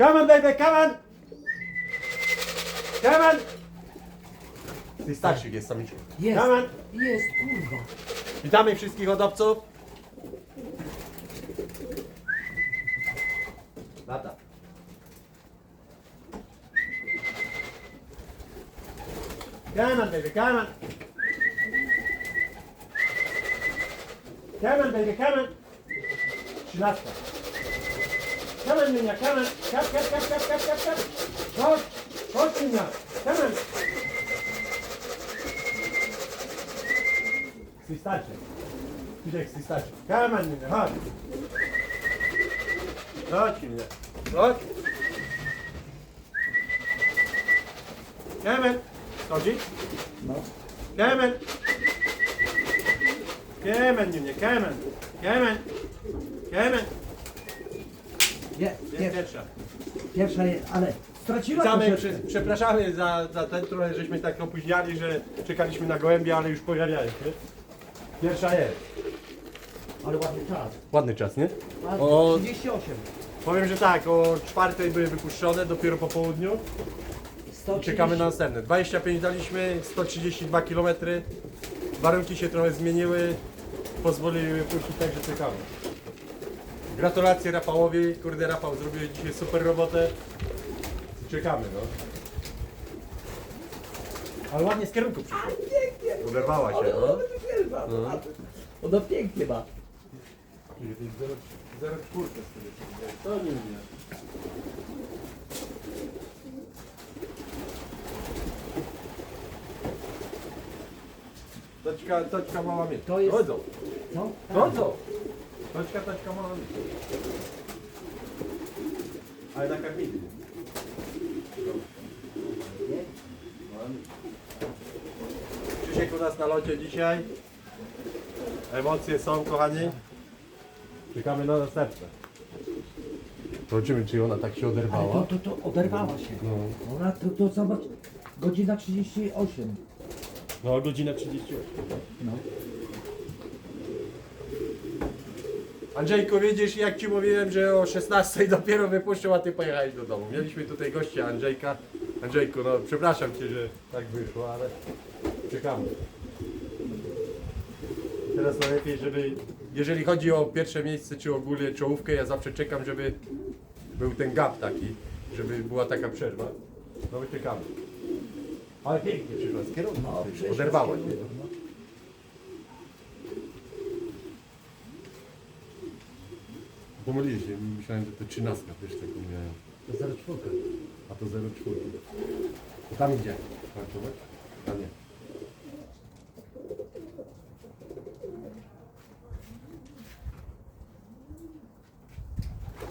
Come on, baby, come on! Come on! Ty starszy jest samiczką. Jest, Come on! jest, kurwa. Witamy wszystkich hodowców. Lata. Come on, baby, come on. Come on, baby, come on. Trzynastka. Hemen minnak hemen. Kap kap kap kap kap kap kap. Koş. Koş minnak. Hemen. Sistaç. Güzel sistaç. Hemen minnak. Hadi. Rahat minnak. Rahat. Hemen. Taci. Hemen. Hemen minnak. Hemen. Hemen. Hemen. Nie, pierwsza. pierwsza jest, ale straciła Witamy, troszeczkę. prze, przepraszamy za, za ten trochę, żeśmy tak opóźniali, że czekaliśmy na gołębie, ale już pojawiają się. Pierwsza jest. Ale ładny czas. Ładny czas, nie? Ładny. O- 38. Powiem, że tak, o czwartej były wypuszczone, dopiero po południu. I 130. czekamy na następne. 25 daliśmy, 132 km. Warunki się trochę zmieniły, pozwoliły puścić, także czekamy. Gratulacje Rafałowi, kurde Rafał zrobił dzisiaj super robotę. Czekamy, no. Ale ładnie z kierunku przyszło. Pięknie. Uderwała się, Ale no. ona wygrywa. No. Ona pięknie ma. Zero czwórkę sobie. To nie mnie. Toczka, toczka mała mieć. To jest- Chodzą, Co? chodzą. Toczka, toczka mała mieć. Ale nakarmili. Krzysiek u nas na locie dzisiaj. Emocje są, kochani. Czekamy na następne. Zobaczymy, czy ona tak się Ale oderwała. to, to, to oderwała się. No. Ona, to, to zobacz, godzina 38. No, godzina 38. No. Andrzejku, widzisz, jak ci mówiłem, że o 16 dopiero wypuszczą, a ty pojechałeś do domu. Mieliśmy tutaj gościa Andrzejka. Andrzejku, no przepraszam cię, że tak wyszło, ale czekamy. Teraz najlepiej, żeby, jeżeli chodzi o pierwsze miejsce, czy ogólnie czołówkę, ja zawsze czekam, żeby był ten gap taki, żeby była taka przerwa. No my czekamy. Ale pięknie przyszła z kierunku. No, Oderwała się. jest no. no. Pomyliłem się, myślałem, że to 13, wiesz, taką miałem. To 04. A to 0,4. To tam idzie. Markować? Tam nie.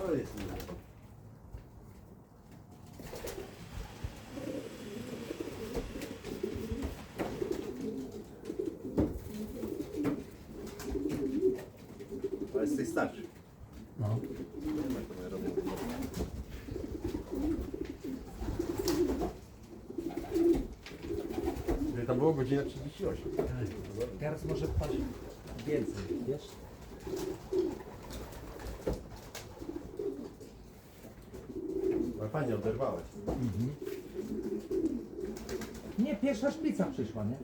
To jest miłe. Ale z tej starszy. No. Nie ma to ja robię. Ile tam było? Godzina 38. Teraz może paść więcej, wiesz? Ale fajnie oderwałeś. Nie, pierwsza szpica przyszła, nie?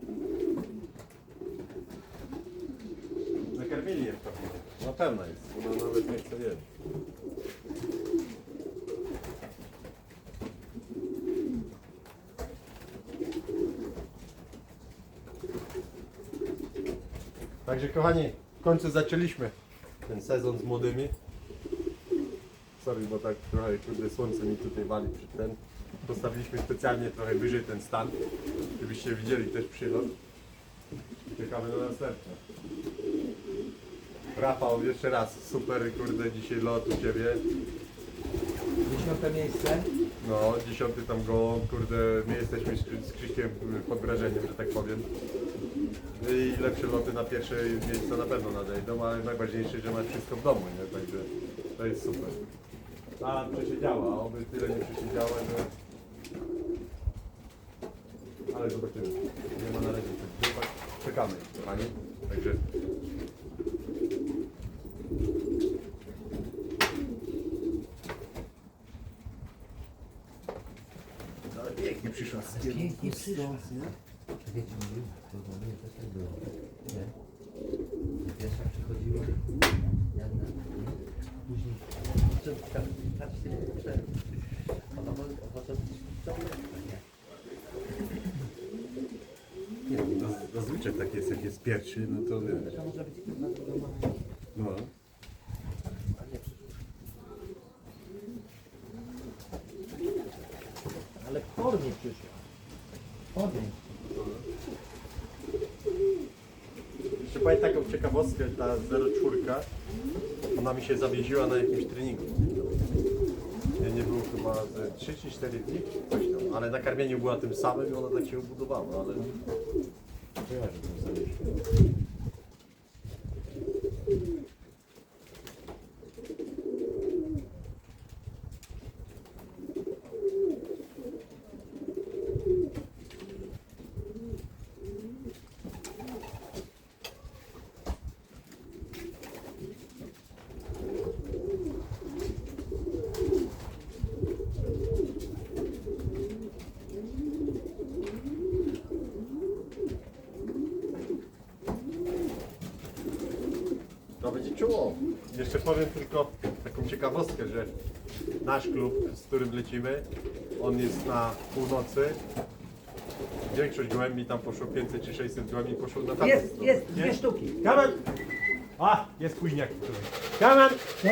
Nakarmili je pewnie. No pewna jest. Ona nawet nie chce jeść. Także kochani, w końcu zaczęliśmy ten sezon z młodymi. Sorry, bo tak trochę kurde słońce mi tutaj wali przy ten. Postawiliśmy specjalnie trochę wyżej ten stan, żebyście widzieli też przylot. Czekamy na następne. Rafał, jeszcze raz, super kurde dzisiaj lot u Ciebie. Dziesiąte miejsce. No, dziesiąty tam go, kurde, my jesteśmy z, Krzyśkiem pod wrażeniem, że tak powiem. I lepsze loty na pierwsze miejsca na pewno nadejdą, ale najważniejsze, że masz wszystko w domu, nie? Także to jest super. A przesiedziała, oby tyle nie przesiedziała, że... Ale zobaczymy. Nie ma na razie co dupać. Czekamy, kochani. Także pięknie przyszła z Pięknie przyszła. Wiecie, mówił, to do mnie tak było. Nie? Pierwsza przychodziła, nie? Później, co tam, patrzcie, cztery. Ona może, potem, co nie? Nie, no, zazwyczaj tak jest, jak jest pierwszy, no to wiesz. To może być jedna No. a nie przyszła. Ale w formie przyszła. W formie. Jeszcze powiem taką ciekawostkę, ta 04, ona mi się zawiesiła na jakimś treningu. Nie, nie było chyba ze 3 czy 4 dni, coś tam, ale na karmieniu była tym samym i ona tak się obudowała, ale... Kojarzę tą zawiesiła. Czuło. Jeszcze powiem tylko taką ciekawostkę, że nasz klub, z którym lecimy, on jest na północy. Większość gołębi tam poszło 500 czy 600 gołębi poszło na tamtą Jest, stronę. jest, dwie sztuki. Kamen! A, jest późniak. Kamen! Co?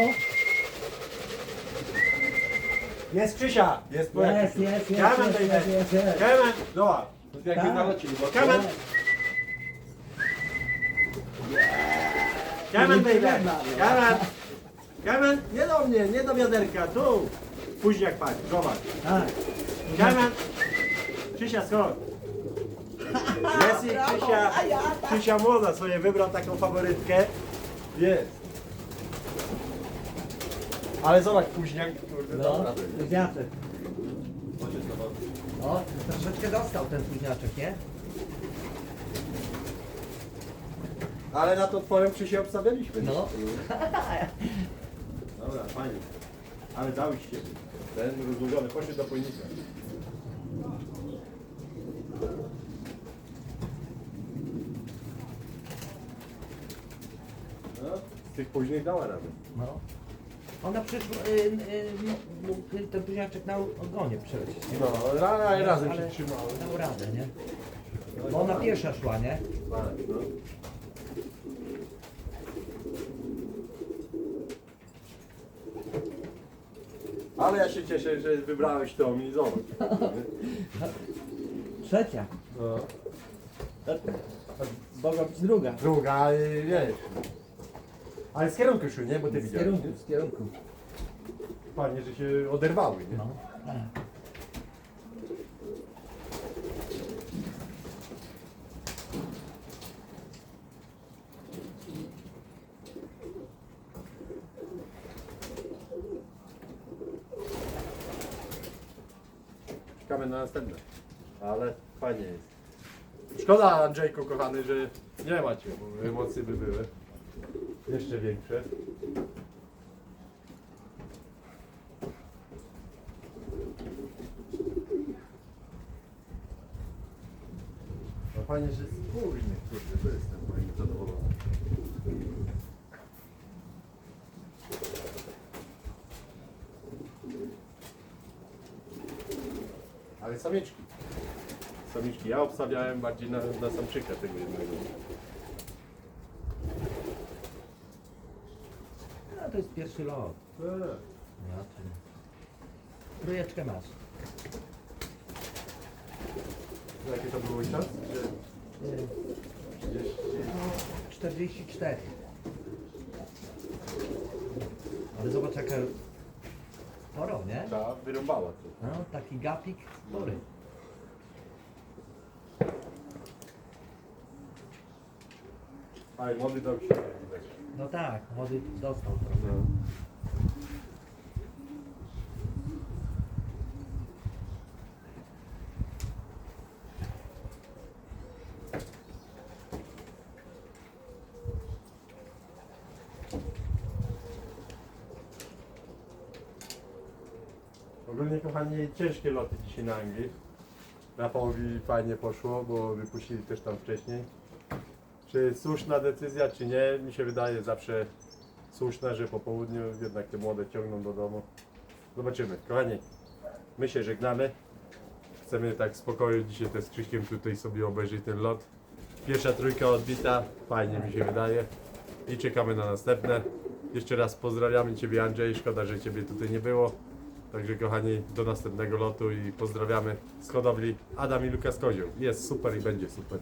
Jest Krzysia! Jest Jest, jest, jest, Kamen, jest, jest, jest, jest. Kamen! Dobra. Jakby Tak. Kamen! Kamen, baby! Kamen! Kamen! Nie do mnie, nie do wiaderka, tu! Późniak patrz, zobacz. Tak. Kamen! Krzysia, schodź! Jest i Krzysia, Krzysia młoda sobie wybrał taką faworytkę. Jest. Ale zobacz, późniak, kurde, No, dobra. późniaczek. O, troszeczkę dostał ten późniaczek, nie? Ale na to twoją Krzysię obstawialiśmy. No. Dobra, fajnie. Ale dałeś się. Ten rozłożony, poszedł do pojemnika. No, z tych późnych dała radę. No. Ona przyszła, y, y, no, mógł ten późniaczek na ogonie przelecieć. nie? No, ra, razem Ale się trzymały. Dał radę, nie? Bo ona pierwsza szła, nie? Tak, no. Ale ja się cieszę, że wybrałeś to i zobacz. Trzecia. No. Mogła być druga. Druga, y, wiesz. Ale z kierunku szły, nie? Bo ty Z widziałeś. kierunku, nie? z kierunku. Fajnie, że się oderwały, nie? No. tak. Czekamy na następne. Ale fajnie jest. Szkoda Andrzejku kochany, że nie macie, bo emocje by były. Jeszcze większe. No fajnie, że spójny, kurde, to jestem Ale samieczki. Samiczki. Ja obstawiałem bardziej na, na samczyka tego jednego. No to jest pierwszy lot. Eee. Ja czy... Trójeczkę masz. Jaki to był czas? Y, 30. No, 44. Ale zobacz jaka sporo, nie? Ta wyrąbała to. No, taki gapik spory. Ale młody dał się. No tak, młody dostał trochę. No. Ogólnie kochani, ciężkie loty dzisiaj na Anglii. Rafałowi fajnie poszło, bo wypuścili też tam wcześniej. Czy słuszna decyzja, czy nie? Mi się wydaje zawsze słuszna, że po południu jednak te młode ciągną do domu. Zobaczymy. Kochani, my się żegnamy. Chcemy tak spokojnie dzisiaj też z Krzyśkiem tutaj sobie obejrzeć ten lot. Pierwsza trójka odbita, fajnie mi się wydaje. I czekamy na następne. Jeszcze raz pozdrawiamy Ciebie Andrzej, szkoda, że Ciebie tutaj nie było. Także kochani, do następnego lotu i pozdrawiamy z hodowli Adam i Lukas Kozioł. Jest super i będzie super.